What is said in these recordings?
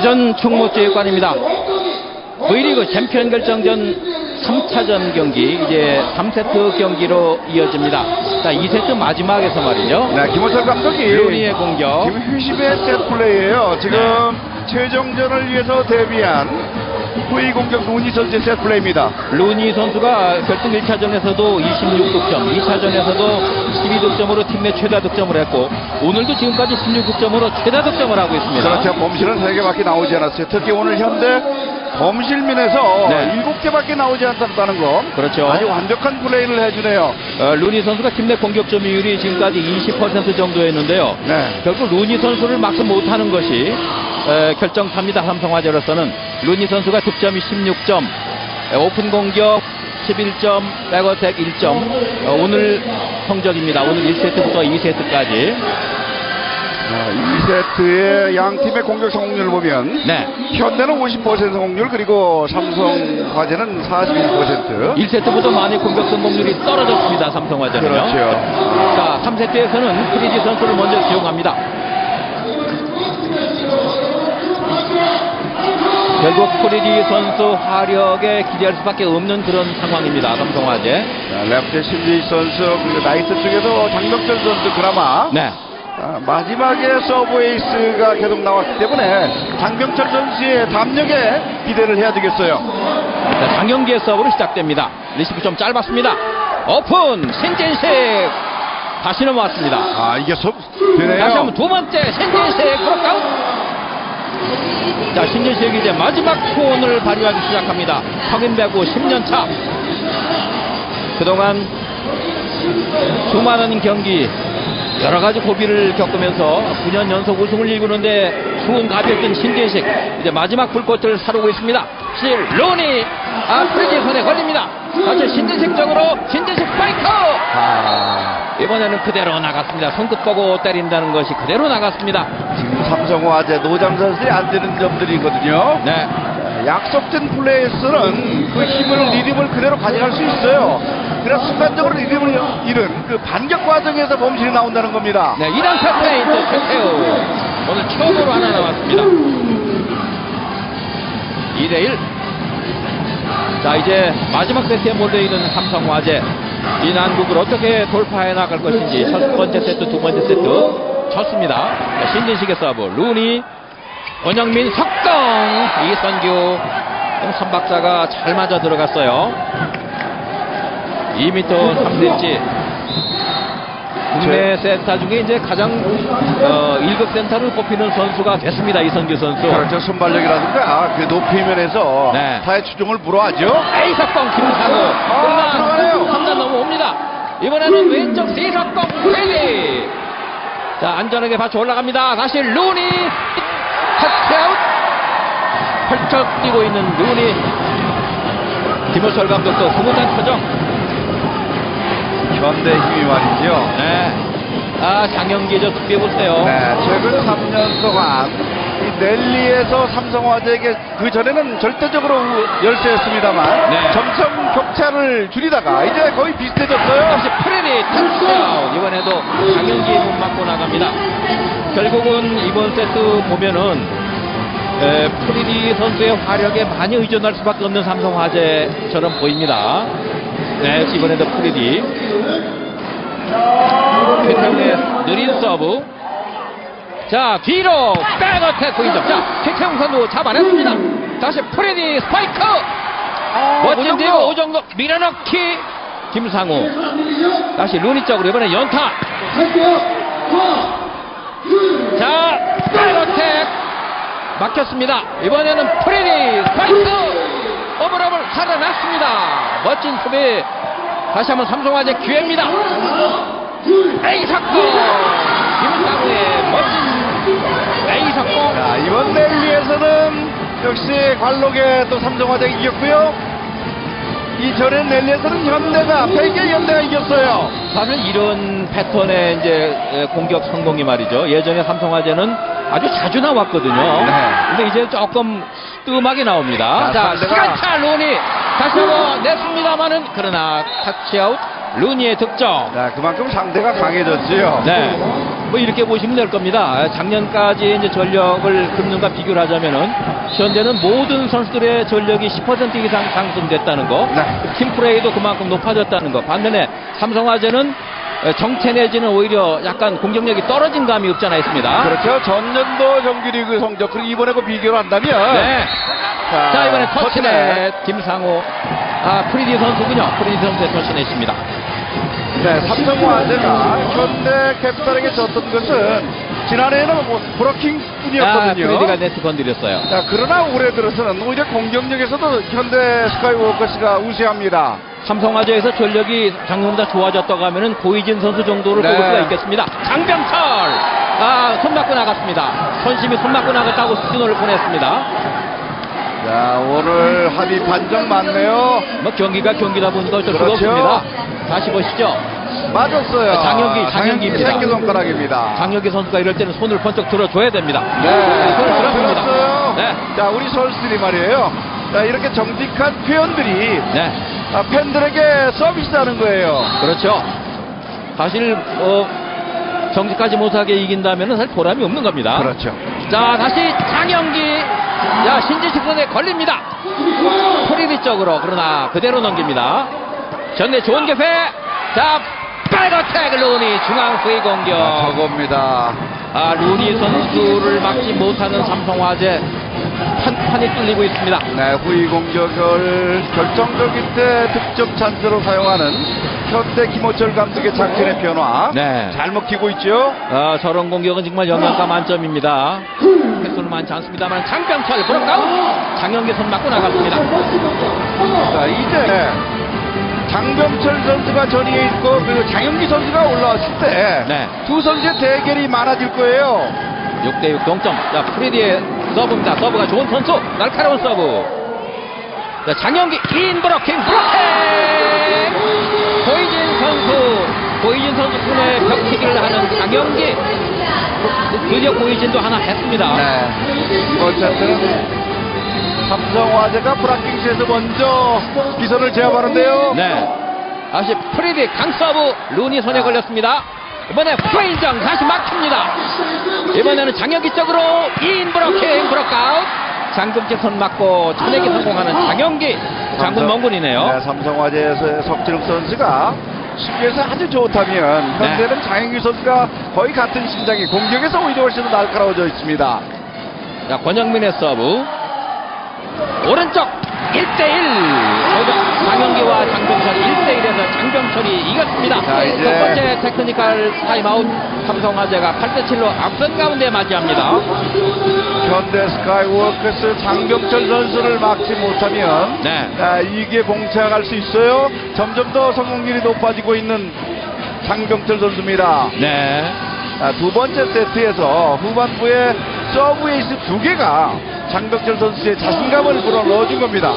대전 충무체육관입니다. V리그 챔피언 결정전 3차전 경기 이제 3세트 경기로 이어집니다. 자, 2세트 마지막에서 말이죠. 네, 김호철 감독이 루니의 공격. 지금 휴식의 셋 플레이예요. 지금 최종전을 위해서 데뷔한 후위 공격 루니 선수의 셋 플레이입니다. 루니 선수가 결승 1차전에서도 26득점, 2차전에서도 12득점으로 팀내 최다 득점을 했고 오늘도 지금까지 16득점으로 최다 득점을 하고 있습니다. 그렇죠. 범실은 3개밖에 나오지 않았어요. 특히 오늘 현대 범실민에서 네. 7개밖에 나오지 않았다는 거. 그렇죠. 아주 완벽한 플레이를 해주네요. 어, 루니 선수가 팀 내 공격 점유율이 지금까지 20% 정도였는데요. 네. 결국 루니 선수를 막지 못하는 것이 에, 결정탑니다. 삼성화재로서는 루니 선수가 득점이 16점, 에, 오픈 공격 11점, 백어택 1점. 어, 오늘 성적입니다. 오늘 1세트부터 2세트까지. 자, 2세트의 양 팀의 공격 성공률을 보면 네. 현대는 50% 성공률 그리고 삼성 화재는 41%. 1세트부터 많이 공격 성공률이 떨어졌습니다. 삼성화재는요. 그렇죠. 자, 3세트에서는 프리지 선수를 먼저 지용합니다. 결국 프리지 선수 화력에 기대할 수밖에 없는 그런 상황입니다. 삼성화재. 자, 레프트 신지 선수 그리고 나이트 쪽에서 장덕철 선수 그나마 네. 아, 마지막에 서브 에이스가 계속 나왔기 때문에 장병철 선수의 담력에 기대를 해야 되겠어요. 자, 장경기의 서브로 시작됩니다. 리시브 좀 짧았습니다. 오픈 신진식 다시 넘어왔습니다. 아 이게 섭 다시 되네요. 한번 두 번째 신진식 브로카웃. 자 신진식이 이제 마지막 투혼을 발휘하기 시작합니다. 석인배구 10년 차. 그동안 수많은 경기 여러 가지 고비를 겪으면서 9년 연속 우승을 이루는데 수은 가볍던 신진식 이제 마지막 불꽃을 사르고 있습니다. 실 로니 아 프리지 손에 걸립니다. 다시 신진식 쪽으로 신진식 파이터 아, 이번에는 그대로 나갔습니다. 손끝 보고 때린다는 것이 그대로 나갔습니다. 지금 삼성화재 노장 선수의 안 되는 점들이거든요. 네. 자, 약속된 플레이에서는 그 힘을 리듬을 그대로 가져갈 수 있어요. 그래서 순간적으로 리듬을 잃은 그 반격 과정에서 범실이 나온다는 겁니다. 네, 2단타 페인트 최태우. 오늘 처음으로 하나 나왔습니다. 2대1. 자, 이제 마지막 세트에 몰려있는 삼성화재. 이 난국을 어떻게 돌파해 나갈 것인지 첫 번째 세트, 두 번째 세트 쳤습니다. 자, 신진식의 서브. 루니, 원영민, 석동, 이선규. 선박자가 잘 맞아 들어갔어요. 2m 3cm. 국내 센터 중에 이제 가장 어, 1급 센터를 뽑히는 선수가 됐습니다. 이선규 선수. 그렇죠. 순발력이라든가 그 높이 면에서 네. 타의 추종을 불허하죠. A석공 김상우. 그러나 들어가네요. 3단 넘어옵니다. 이번에는 왼쪽 C석공 레디. 자 안전하게 받쳐 올라갑니다. 다시 루니 터치아웃. 펄쩍 뛰고 있는 루니. 김호철 감독도 흐뭇한 표정. 현대 힘이 말이죠. 네. 아 장영기 저 특别보세요. 네, 최근 3년 동안 이 넬리에서 삼성화재에게 그 전에는 절대적으로 열세였습니다만 네. 점점 격차를 줄이다가 이제 거의 비슷해졌어요. 다시 프레디 터치다운 이번에도 장영기 못 맞고 나갑니다 결국은 이번 세트 보면은 에, 프리디 선수의 화력에 많이 의존할 수밖에 없는 삼성화재처럼 보입니다 네 이번에도 프리디 최태웅의 느린 서브 자 뒤로 백어택 9인점 자 최태웅 선수 잡아냈습니다. 다시 프리디 스파이크! 멋진데요 오정도 밀어넣기! 김상우. 다시 루니 쪽으로 이번에 연타. 자 백어택 막혔습니다. 이번에는 프리디 스파이크! 오버랩을 살아났습니다. 멋진 수비. 다시 한번 삼성화재 기회입니다. 에이 사건! 김상우의 사건 자, 이번 넬리에서는 역시 관록에 또 삼성화재가 이겼고요. 이전에 넬리에서는 현대가 벨기에 현대가 이겼어요. 사실 이런 패턴의 이제 에, 공격 성공이 말이죠. 예전에 삼성화재는 아주 자주 나왔거든요. 네. 근데 이제 조금 뜸하게 나옵니다. 자, 자, 시간차 루니 다시 한번 냈습니다만은 그러나 타치아웃 루니의 득점. 자, 그만큼 상대가 강해졌지요. 네. 뭐 이렇게 보시면 될 겁니다. 작년까지 이제 전력을 금년과 비교를 하자면은 현재는 모든 선수들의 전력이 10% 이상 상승됐다는 거, 네. 팀 플레이도 그만큼 높아졌다는 거. 반면에 삼성화재는 정체 내지는 오히려 약간 공격력이 떨어진 감이 없지 않아 있습니다. 그렇죠. 전년도 정규리그 성적 그리고 이번에 그 비교를 한다면 네. 자, 자, 이번에 터치넷 터치넷. 김상호. 아, 프리디 선수군요. 프리디 선수의 터치넷입니다. 네, 삼성화재가 현대 캐피탈에게 졌던 것은 지난해에는 뭐 브로킹 아, 뿐이었거든요. 프리디가 네트 건드렸어요. 자, 그러나 올해 들어서는 오히려 공격력에서도 현대 스카이워커스가 우세합니다. 삼성화재에서 전력이 작년보다 좋아졌다고 하면은 고이진 선수 정도를 네. 뽑을 수가 있겠습니다. 장병철! 아, 손 맞고 나갔습니다. 선심이 손 맞고 나갔다고 신호를 보냈습니다. 자, 오늘 합의 판정 맞네요. 뭐 경기가 경기다 보니까 어쩔 수가 그렇죠. 없습니다. 다시 보시죠. 맞았어요. 장혁이, 장혁기입니다. 새끼손가락입니다. 장혁기 선수가 이럴 때는 손을 번쩍 들어줘야 됩니다. 네, 손을. 들었어요. 네. 자, 우리 선수들이 말이에요. 자, 이렇게 정직한 표현들이 네. 아, 팬들에게 서비스하는 거예요. 그렇죠. 사실 어, 정직하지 못하게 이긴다면 사실 보람이 없는 겁니다. 그렇죠. 자 다시 장영기 야 신지식 선에 걸립니다. 프리디 쪽으로 그러나 그대로 넘깁니다. 전내 좋은 개패 자 태그 루니 중앙 후위 공격. 아, 저겁니다. 아 루니 선수를 막지 못하는 삼성화재 판판이 뚫리고 있습니다. 네, 후위 공격을 결정적일 때 득점 찬스로 사용하는 현대 김호철 감독의 작전의 변화. 네. 잘 먹히고 있죠. 아, 저런 공격은 정말 영양가 만점입니다. 횟수는 많지 않습니다만 장병철 브로카웃 장영기 손 맞고 나갔습니다. 자, 이제 장병철 선수가 전위에 있고 그리고 장영기 선수가 올라왔을 때두 네. 선수의 대결이 많아질 거예요. 6대6 동점. 자, 프리디의 서브입니다. 서브가 좋은 선수. 날카로운 서브. 자, 장영기 인 브로킹 브로킹! 고이진 선수. 고이진 선수 손에 벽치기를 하는 장영기. 드디어 고이진도 하나 했습니다. 네. 어쨌든 삼성화재가 브라킹스에서 먼저 기선을 제압하는데요. 네. 다시 프리디 강서브 루니 손에 걸렸습니다. 이번에 프레인정 다시 막힙니다. 이번에는 장혁기 쪽으로 2인 브로킹 브로카웃. 장금재 손 맞고 쳐내기 성공하는 장영기. 장군 멍군이네요. 네, 삼성화재에서 석진욱 선수가 수비에서 아주 좋다면 네. 현재는 장영규 선수가 거의 같은 신장이 공격에서 오히려 훨씬 더 날카로워져 있습니다. 자, 권영민의 서브. 오른쪽 1대1. 장영기와 장병철 1대1에서 장병철이 이겼습니다. 자, 이제- 첫 번째 테크니컬 타임아웃 삼성화재가 8대7로 앞선 가운데 맞이합니다. 현대 스카이워커스 장병철 선수를 막지 못하면 네. 자, 이게 봉착할 수 있어요. 점점 더 성공률이 높아지고 있는 장병철 선수입니다. 네. 자, 두 번째 세트에서 후반부에 서브 에이스 두 개가 장병철 선수의 자신감을 불어넣어준 겁니다.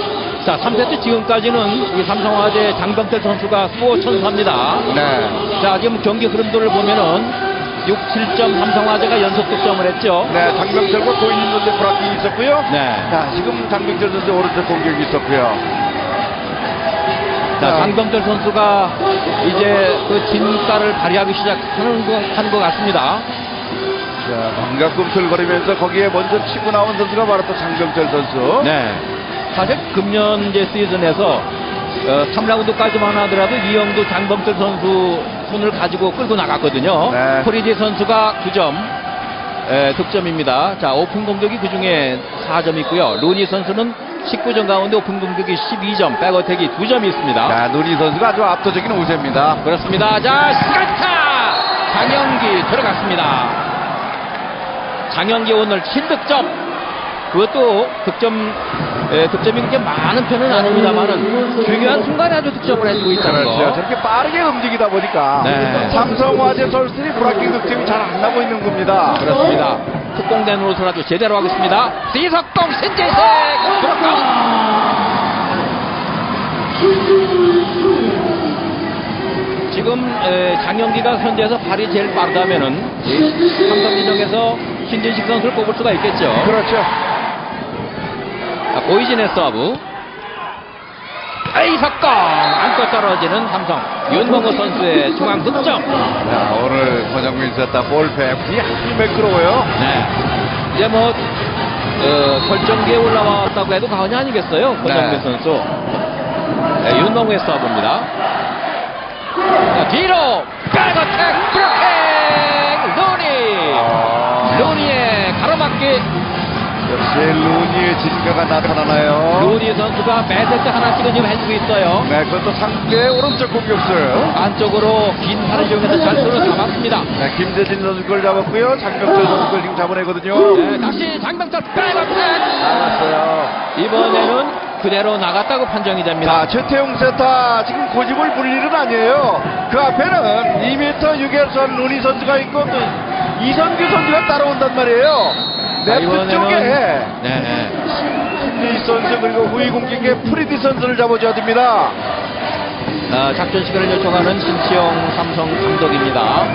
자, 3세트 지금까지는 이 삼성화재 장병철 선수가 수호 천사입니다. 네. 자, 지금 경기 흐름도를 보면은 6, 7점 삼성화재가 연속 득점을 했죠. 네, 장병철과 고인인 선수의 브라킹이 있었고요. 네. 자, 지금 장병철 선수의 오른쪽 공격이 있었고요. 자, 자. 장병철 선수가 이제 그 진가를 발휘하기 시작하는 것, 하는 것 같습니다. 자, 뭔가 꿈틀거리면서 거기에 먼저 치고 나온 선수가 바로 또 장병철 선수. 네. 사실 금년 이제 시즌에서 어, 3라운드까지만 하더라도 이영도 장범철 선수 손을 가지고 끌고 나갔거든요. 네. 프리디 선수가 9점 에, 득점입니다. 자, 오픈 공격이 그 중에 4점 있고요. 루니 선수는 19점 가운데 오픈 공격이 12점, 백어택이 2점이 있습니다. 자, 누니 선수가 아주 압도적인 우세입니다. 그렇습니다. 자, 시간차! 장영기 들어갔습니다. 장영기 오늘 7득점. 그것도 득점, 에, 득점이 그렇게 많은 편은 아닙니다만은 중요한 순간에 아주 득점을 해주고 있다는 그렇죠. 거. 저렇게 빠르게 움직이다 보니까 네. 삼성화재 선수들이 브라킹 득점이 잘 안 나고 있는 겁니다. 그렇습니다. 특공된 노릇이라도 제대로 하겠습니다. 이석동 신재생. 지금 에, 장영기가 현재에서 발이 제일 빠르다면은 이 삼성진영에서 신진식 선수를 꼽을 수가 있겠죠. 그렇죠. 자, 고이진의 서브. 에이 석공 안고 떨어지는 삼성 윤동호 선수의 중앙 득점. 자, 오늘 권영민 세타 볼펜 이 아주 매끄러워요. 네. 이제 뭐 어, 결정기에 올라왔다고 해도 과언이 아니겠어요. 권정민 네. 선수. 네, 윤동호의 서브입니다. 자, 뒤로 백어택 브로킹 루니. 아, 루니의 가로막기. 역시 루니의 진가가 나타나나요. 루니 선수가 매세트 하나씩은 지금 해주고 있어요. 네, 그것도 상대 오른쪽 공격수. 안쪽으로 긴 팔을 이용해서 잘 손을 잡았습니다. 네, 김재진 선수 걸 잡았고요. 장경철 선수 걸 지금 잡아내거든요. 네, 다시 장병철 백어택. 나갔어요. 이번에는 그대로 나갔다고 판정이 됩니다. 자, 최태용 세타 지금 고집을 부릴 일은 아니에요. 그 앞에는 2m 6에서 루니 선수가 있고 또 이선규 선수가 따라온단 말이에요. 자, 레프트 쪽에 네, 네. 신지 선수 그리고 후위 공격에 프리디 선수를 잡아줘야 됩니다. 아, 작전 시간을 요청하는 신치영 삼성 감독입니다.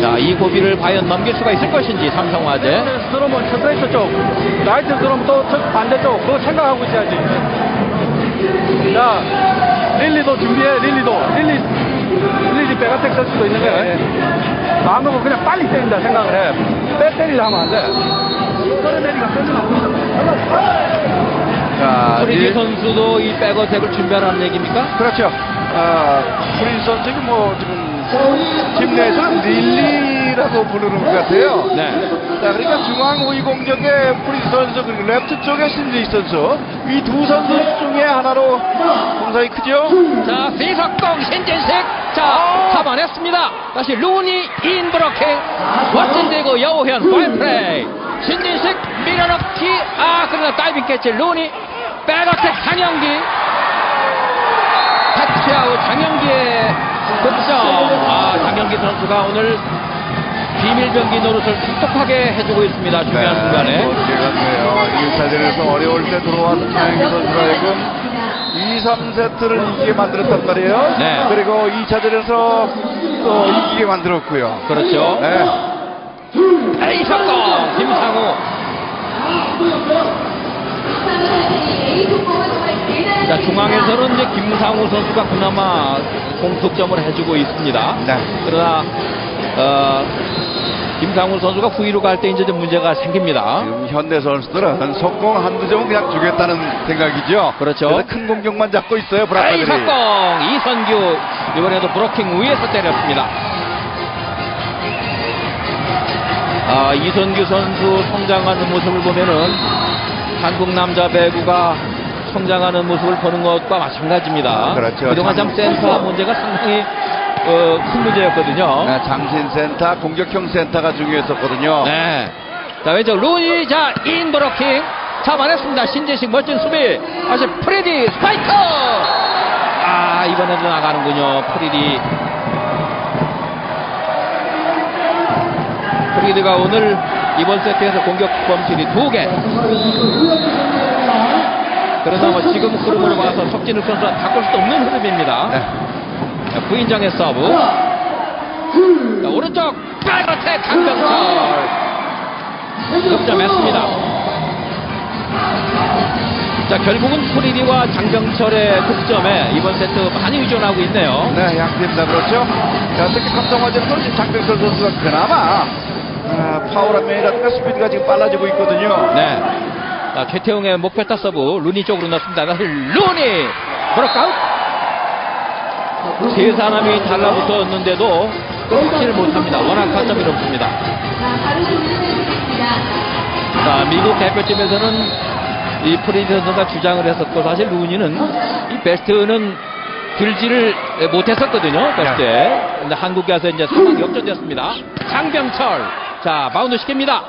자, 이 고비를 과연 넘길 수가 있을 것인지 삼성화재. 스트롬은 스트레이트 쪽, 라이트 스트롬 또 저- 반대쪽, 그거 생각하고 있어야지. 자, 릴리도 준비해, 릴리도. 릴리, 릴리 백어택 쓸 수도 있는 거야. 마음먹고 네. 그냥 빨리 때린다 생각을 해. 빼 때리려 하면 안 돼. 끌어내리가 끌어내리가. 자, 프리디 릴- 선수도 이 백어택을 준비하라는 얘기입니까? 그렇죠. 아, 프리디 선수가 뭐 지금 팀 내에서는 릴리라고 부르는 것 같아요. 네. 자, 그러니까 중앙 우위 공격에 프리디 선수 그리고 레프트 쪽에 신지 선수 이 두 선수 중에 하나로 공사이 크죠? 자, 비석공 신진식. 자, 잡아냈습니다. 다시 루니 인브로킹. 대구 여우현 파인 플레이. 신진식 밀어넣기. 아, 그러나 다이빙 캐치 루니. 백어택 장영기. 타치아웃 장영기의 득점. 아, 장영기 선수가 오늘 비밀 경기 노릇을 톡톡하게 해주고 있습니다. 중요한 순간에. 어떻게 갔네요. 1차전에서 어려울 때 들어와서 장영기 선수가 하여금 2, 3세트를 이기게 만들었단 말이에요. 네. 그리고 2차전에서 또 이기게 만들었고요. 그렇죠. 네. 에이, 석공! 김상우. 자, 중앙에서는 이제 김상우 선수가 그나마 공득점을 해주고 있습니다. 네. 그러나, 어, 김상우 선수가 후위로 갈 때 이제 좀 문제가 생깁니다. 지금 현대 선수들은 속공 한두 점은 그냥 주겠다는 생각이죠. 그렇죠. 큰 공격만 잡고 있어요, 브라타들이. 석공! 이선규. 이번에도 브로킹 위에서 때렸습니다. 아, 이선규 선수 성장하는 모습을 보면은 한국 남자 배구가 성장하는 모습을 보는 것과 마찬가지입니다. 그렇죠. 그동안 참 참- 센터 문제가 상당히 어, 큰 문제였거든요. 네, 장신 센터, 공격형 센터가 중요했었거든요. 네. 자, 왼쪽 루니, 자, 인 브로킹. 잡아냈습니다. 신재식 멋진 수비. 다시 프리디 스파이크! 아, 이번에도 나가는군요. 프리디. 프리디가 오늘 이번 세트에서 공격 범실이 두 개. 그러나 뭐 지금 흐름을 봐서 석진욱 선수가 바꿀 수 없는 흐름입니다. 네. 자, 부인장의 서브. 자, 오른쪽 백어택 강병철. 득점했습니다. 자, 결국은 프리디와 장정철의 득점에 이번 세트 많이 의존하고 있네요. 네, 양팀 다 그렇죠. 자, 특히 삼성화재는 지금 장병철 선수가 그나마 아, 파워라 메이라든가 스피드가 지금 빨라지고 있거든요. 네. 자, 최태웅의 목표타 서브 루니 쪽으로 넣습니다. 루니 브로크아웃. 세 사람이 달라붙었는데도 끊지를 못합니다. 워낙 타점이 높습니다. 자, 미국 대표팀에서는 이 프리디 선수가 주장을 했었고 사실 루니는 이 베스트는 들지를 못했었거든요. 베스트에. 근데 한국에 와서 이제 상당히 역전됐습니다. 장병철. 자, 마운드 시킵니다.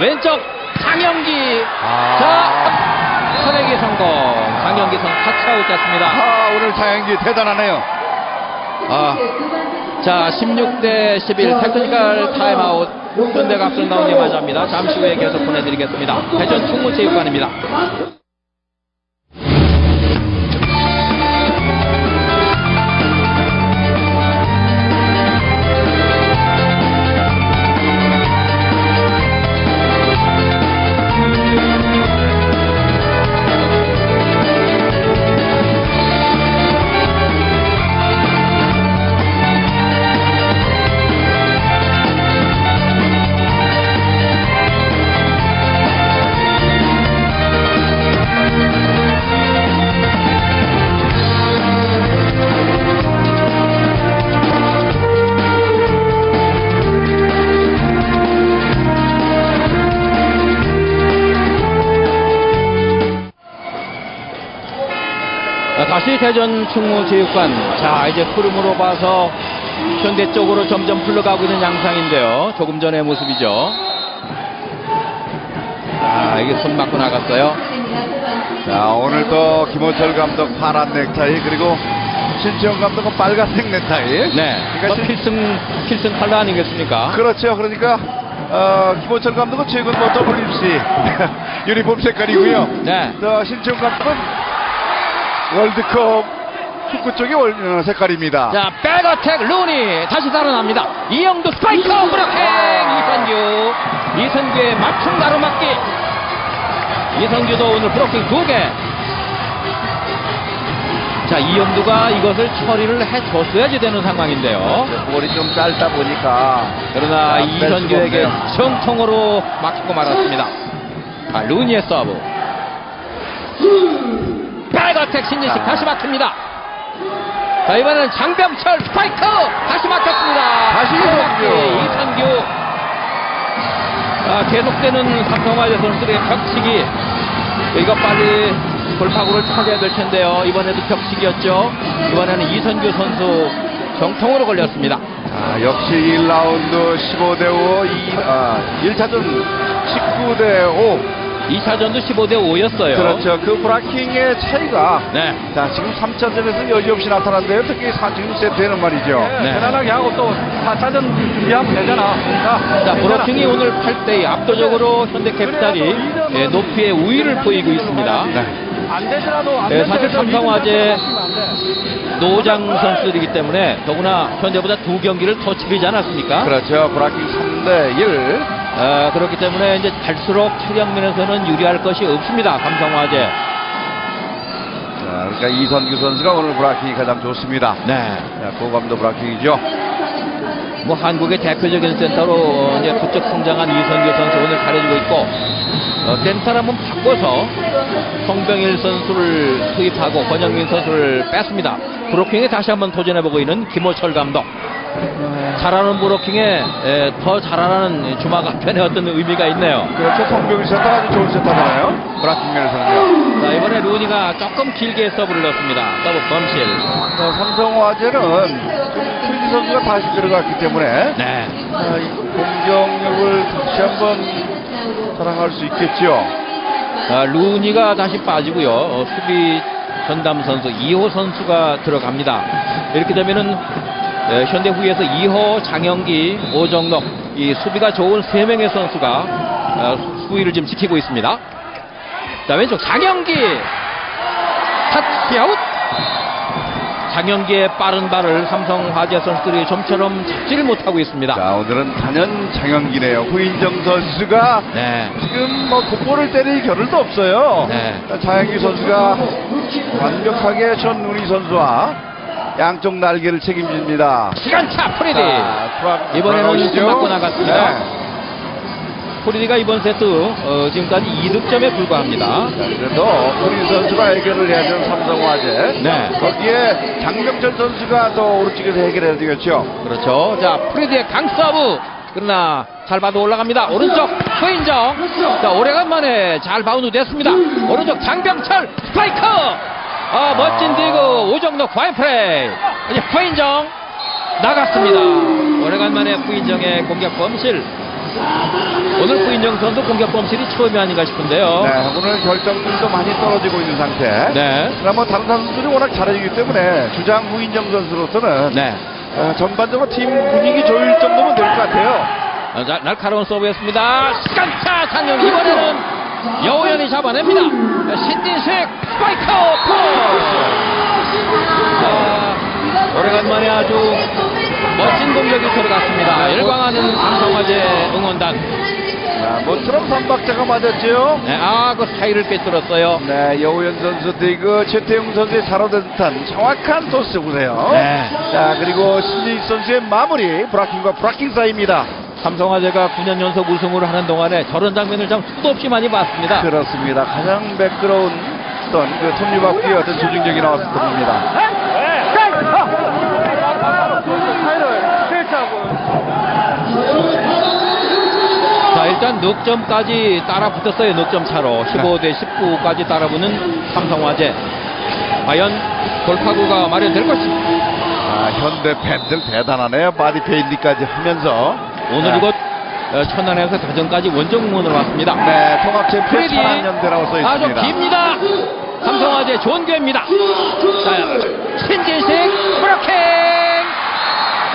왼쪽 장영기. 아. 자, 선행기 성공. 장영기 선 타치아웃 됐습니다. 아, 오늘 자연기 대단하네요. 아, 자, 16대 11 테크니컬 타임아웃 현대각선 나온게 맞이합니다. 잠시 후에 계속 보내드리겠습니다. 대전 충무체육관입니다. 대전 충무체육관. 자, 이제 흐름으로 봐서 현대 쪽으로 점점 흘러가고 있는 양상인데요. 조금 전의 모습이죠. 아, 이게 손 맞고 나갔어요. 자, 오늘도 김호철 감독 파란 넥타이 그리고 신지영 감독은 빨간색 넥타이. 네. 그러니까 필승, 필승 칼라 아니겠습니까? 그렇죠. 그러니까 어, 김호철 감독은 최근 뭐 WBC 유니폼 색깔이고요. 네. 저 신지영 감독은 월드컵 축구 쪽의 월- 어, 색깔입니다. 자, 백어택 루니 다시 살아납니다. 이영도 스파이크 브로킹 이선규 이선규의 맞춤 가로막기 이선규도 오늘 브로킹 두 개. 자, 이영두가 이것을 처리를 해줬어야지 되는 상황인데요. 볼이 좀 짧다 보니까 그러나 이선규에게. 정통으로 막히고 말았습니다. 아, 루니의 서브. 백어택 신지식 아. 다시 막힙니다. 자, 이번에는 장병철 스파이크 다시 막혔습니다. 다시 이선규. 이선규. 아, 계속되는 삼성화재 선수들의 벽치기. 이거 빨리 돌파구를 찾아야 될 텐데요. 이번에도 벽치기였죠. 이번에는 이선규 선수 정통으로 걸렸습니다. 아, 역시 1라운드 15대 5, 2, 아, 1차전 19대 5. 2차전도 15대 5였어요. 그렇죠. 그 브라킹의 차이가 네. 자, 지금 3차전에서 여지없이 나타난데요. 특히 4, 지금 세트에는 말이죠. 네. 편안하게 하고 또 4차전 준비하면 되잖아. 자, 자. 브로킹이 오늘 8대2 압도적으로 현대캐피탈이 예, 높이의 우위를 보이고 있습니다. 네. 안 되더라도 안 네, 사실 삼성화재. 노장 선수들이기 때문에 더구나 현대보다 두 경기를 더 치르지 않았습니까? 그렇죠. 브라킹 3대 1. 아, 그렇기 때문에 이제 갈수록 체력 면에서는 유리할 것이 없습니다. 삼성화재. 자, 그러니까 이선규 선수가 오늘 브라킹이 가장 좋습니다. 네. 자, 고감도 브라킹이죠. 뭐 한국의 대표적인 센터로 어, 이제 부쩍 성장한 이선규 선수 오늘 잘해주고 있고 어, 센터를 한번 바꿔서 송병일 선수를 투입하고 권영민 선수를 뺐습니다. 브로킹에 다시 한번 도전해보고 있는 김호철 감독. 잘하는 브로킹에 에, 더 잘하는 주막 앞편에 어떤 의미가 있네요. 그렇죠. 성병일 센터 아주 좋은 센터잖아요. 브라킹 면에서는요. 자 이번에 루니가 조금 길게 서브를 넣습니다. 서브 범실. 어, 삼성화재는 좀 최지 선수가 다시 들어갔기 때문에 네. 아, 이 공격력을 다시 한번 자랑할 수 있겠죠. 아, 루니가 다시 빠지고요. 어, 수비 전담 선수 2호 선수가 들어갑니다. 이렇게 되면은 에, 현대 후에서 2호 장영기, 오정록 이 수비가 좋은 세 명의 선수가 어, 수위를 지금 지키고 있습니다. 자 왼쪽 장영기 터치아웃. 장영기의 빠른 발을 삼성 화재 선수들이 좀처럼 잡지를 못하고 있습니다. 자, 오늘은 단연 장영기네요. 후인정 선수가 네. 지금 뭐 곧볼을 때릴 겨를도 없어요. 네. 장영기 선수가 완벽하게 전누리 선수와 양쪽 날개를 책임집니다. 시간차 프레디. 자, 이번에는 돌아오시죠? 슛 맞고 나갔습니다. 네. 프리디가 이번 세트 어, 지금까지 2득점에 불과합니다. 자, 그래도 우리 선수가 해결을 해야 되는 삼성화재. 네. 거기에 장병철 선수가 또 오른쪽에서 해결해야 되겠죠. 그렇죠. 자, 프리디의 강서브. 그러나 잘 봐도 올라갑니다. 오른쪽 후인정. 자, 오래간만에 잘 바운드 됐습니다. 오른쪽 장병철 스파이크. 아, 멋진 디그 오정덕 과인 플레이. 이제 후인정 나갔습니다. 오래간만에 후인정의 공격 범실. 오늘 후인정 선수 공격 범실이 처음이 아닌가 싶은데요. 네, 오늘 결정도 많이 떨어지고 있는 상태. 어? 네. 그러나 뭐 다른 선수들이 워낙 잘해주기 때문에 주장 후인정 선수로서는 네. 어, 전반적으로 팀 분위기 조일 정도면 될 것 같아요. 어, 자, 날카로운 서브였습니다. 시간차 장영 이번에는 여우연이 잡아냅니다. 신진식 스파이크 자, 오래간만에 아주 멋진 공격이 들어갔습니다. 열광하는 삼성화재 응원단. 자, 모처럼 선박자가 맞았죠. 네, 아, 그 사이를 꿰뚫었어요. 네, 여우현 선수 디그 최태웅 선수의 자로된 듯한 정확한 토스 보세요. 네. 자, 그리고 신지익 선수의 마무리 브라킹과 브라킹 사이입니다. 삼성화재가 9년 연속 우승을 하는 동안에 저런 장면을 참 수도 없이 많이 봤습니다. 그렇습니다. 가장 매끄러운 어떤 그 톱니바퀴의 어떤 조직력이 나왔을 겁니다. 자 일단 넉점까지 따라 붙었어요 넉점 차로 15 대 19까지 따라붙는 삼성화재 과연 돌파구가 마련될 것인지 아, 현대 팬들 대단하네요. 바디 페인트까지 하면서. 오늘 네. 이곳 어, 천안에서 대전까지 원정문으로 왔습니다. 네, 통합 챔피언 프레디 천안연대라고 써 아주 있습니다. 깁니다. 삼성화재 존괴입니다. 자, 신진식 브로킹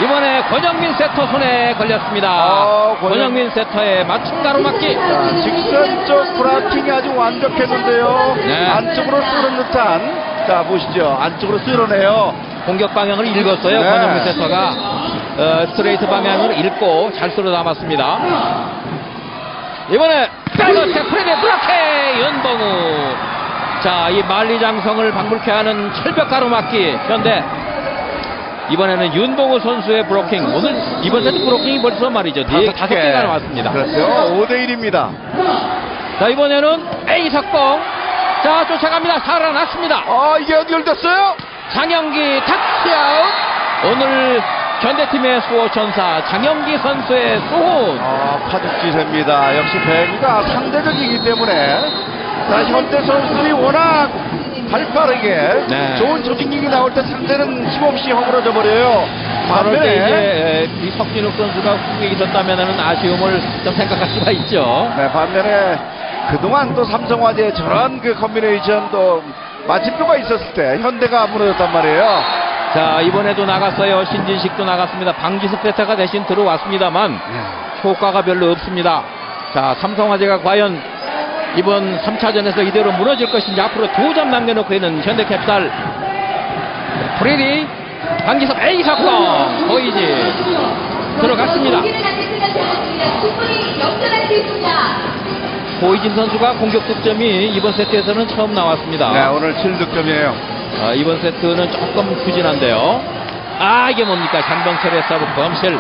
이번에 권영민 세터 손에 걸렸습니다. 어, 권영- 권영 민 세터의 맞춤 가로막기. 자, 직선 쪽 브라킹이 아주 완벽했는데요. 네. 안쪽으로 쓸은 듯한. 자, 보시죠. 안쪽으로 쓸어내요. 공격 방향을 읽었어요. 네. 권영민 세터가 어, 스트레이트 방향을 읽고 잘 쓸어 담았습니다. 이번에 백어택 프레디 브라케! 연봉우. 자 이 만리장성을 방불케 하는 철벽 가로막기 현대. 이번에는 윤봉우 선수의 브로킹. 오늘 이번 세트 브로킹이 벌써 말이죠. 네, 다섯 개가 나왔습니다. 그렇죠. 5대1입니다. 자 이번에는 A 석공. 자 쫓아갑니다. 살아났습니다. 아, 이게 연결됐어요? 장영기 탁시아웃. 오늘 현대팀의 수호천사 장영기 선수의 수호 아, 파죽지세입니다. 역시 배구가 상대적이기 때문에 자, 현대 선수들이 워낙 발빠르게 네. 좋은 조직력이 나올 때 상대는 힘없이 허물어져 버려요. 바로 때 반면에 이제 에, 이 석진욱 선수가 후에 있었다면 아쉬움을 좀 생각할 수가 있죠. 네, 반면에 그동안 또 삼성화재의 저런 그 컨비네이션 또 마침표가 있었을 때 현대가 무너졌단 말이에요. 자 이번에도 나갔어요. 신진식도 나갔습니다. 방지석 세타가 대신 들어왔습니다만 효과가 별로 없습니다. 자 삼성화재가 과연 이번 3차전에서 이대로 무너질 것인지 앞으로 두 점 남겨놓고 있는 현대캐피탈 프리디 방지석 A 사건 보이지 들어갔습니다. 보이진 선수가 공격 득점이 이번 세트에서는 처음 나왔습니다. 네, 오늘 7득점이에요. 아, 이번 세트는 조금 부진한데요. 아 이게 뭡니까 장병철의 서브 범실.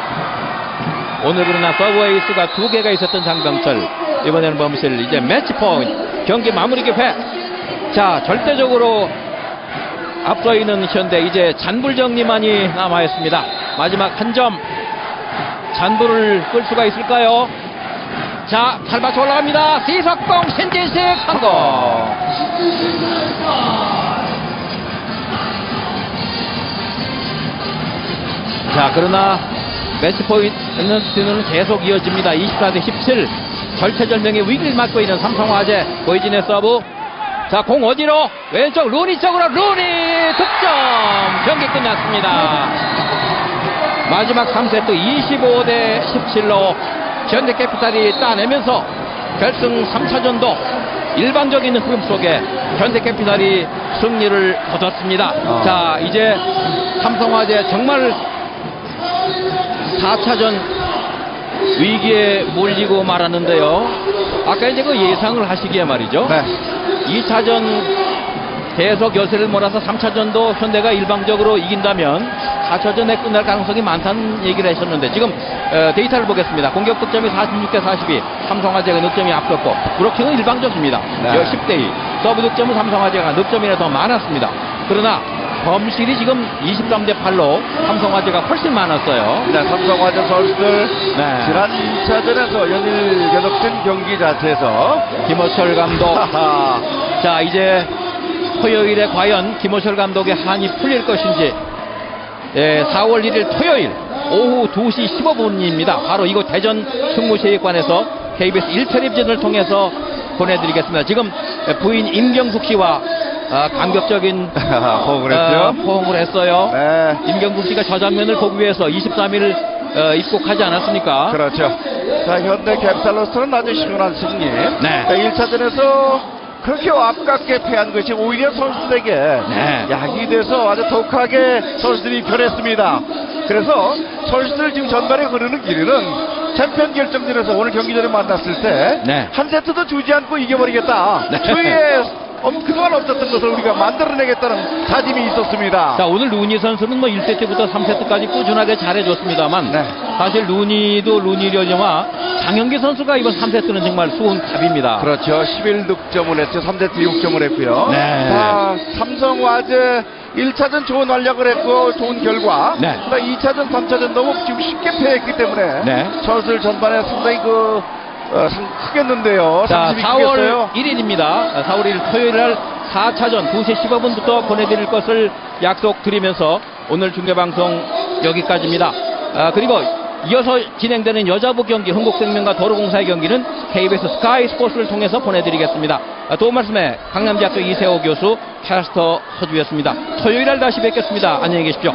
오늘 그러나 서브 에이스가 두 개가 있었던 장병철 이번에는 범실 이제 매치 포인트 경기 마무리 기회. 자 절대적으로 앞서 있는 현대 이제 잔불 정리만이 남아 있습니다. 마지막 한 점 잔불을 끌 수가 있을까요? 자, 탈바쳐 올라갑니다. 시석공 신진식 성공. 자, 그러나 매치 포인트는 계속 이어집니다. 24 대 17. 절체절명의 위기를 맞고 있는 삼성화재 보이진의 서브. 자, 공 어디로? 왼쪽 루니 쪽으로 루니 득점. 경기 끝났습니다. 마지막 3세트 25 대 17로 현대캐피탈이 따내면서 결승 3차전도 일반적인 흐름 속에 현대캐피탈이 승리를 거뒀습니다. 어. 자, 이제 삼성화재 정말 4차전 위기에 몰리고 말았는데요. 아까 이제 그 예상을 하시기에 말이죠. 네. 2차전 계속 열세를 몰아서 3차전도 현대가 일방적으로 이긴다면 4차전에 끝날 가능성이 많다는 얘기를 하셨는데 지금 어, 데이터를 보겠습니다. 공격 득점이 46대 42 삼성화재가 득점이 앞섰고 브로킹은 일방적입니다. 네. 10대 2 서브 득점은 삼성화재가 득점이 더 많았습니다. 그러나 범실이 지금 23대 8로 삼성화재가 훨씬 많았어요. 네, 삼성화재 선수들 네. 지난 2차전에서 연일 계속된 경기 자체에서 김호철 감독 자 이제 토요일에 과연 김호철 감독의 한이 풀릴 것인지 예, 4월 1일 토요일 오후 2시 15분입니다. 바로 이곳 대전 충무체육관에서 KBS 1텔레비전을 통해서 보내드리겠습니다. 지금 부인 임경숙 씨와 아, 감격적인 호응을 어, 했죠. 호응을 했어요. 네. 임경숙 씨가 저 장면을 보기 위해서 23일 어, 입국하지 않았습니까? 그렇죠. 자, 현대 캡살로스는 아주 시원한 승리. 네. 자, 1차전에서 그렇게 아깝게 패한 것이 오히려 선수들에게 네. 약이 돼서 아주 독하게 선수들이 변했습니다. 그래서 선수들 지금 전반에 흐르는 길은 챔피언 결정전에서 오늘 경기 전에 만났을 때 네. 한 세트도 주지 않고 이겨버리겠다. 네. 어, 그동안 없었던 것을 우리가 만들어내겠다는 다짐이 있었습니다. 자 오늘 루니 선수는 뭐 1세트부터 3세트까지 꾸준하게 잘해줬습니다만 네. 사실 루니도 루니려니와 장영기 선수가 이번 3세트는 정말 수훈 탑입니다. 그렇죠. 11득점을 했죠. 3세트 6점을 했고요. 네. 자, 삼성화재 1차전 좋은 활약을 했고 좋은 결과. 네. 그러나 2차전, 3차전 너무 지금 쉽게 패했기 때문에 네. 선수들 전반에 상당히 그 어, 상 크겠는데요. 자 상심이 4월 크겠어요. 1일입니다. 4월 1일 토요일 날 4차전 2시 15분부터 보내드릴 것을 약속드리면서 오늘 중계방송 여기까지입니다. 아, 그리고 이어서 진행되는 여자부 경기 흥국생명과 도로공사의 경기는 KBS 스카이 스포츠를 통해서 보내드리겠습니다. 아, 도움 말씀에 강남대학교 이세호 교수 캐스터 서주였습니다. 토요일 날 다시 뵙겠습니다. 안녕히 계십시오.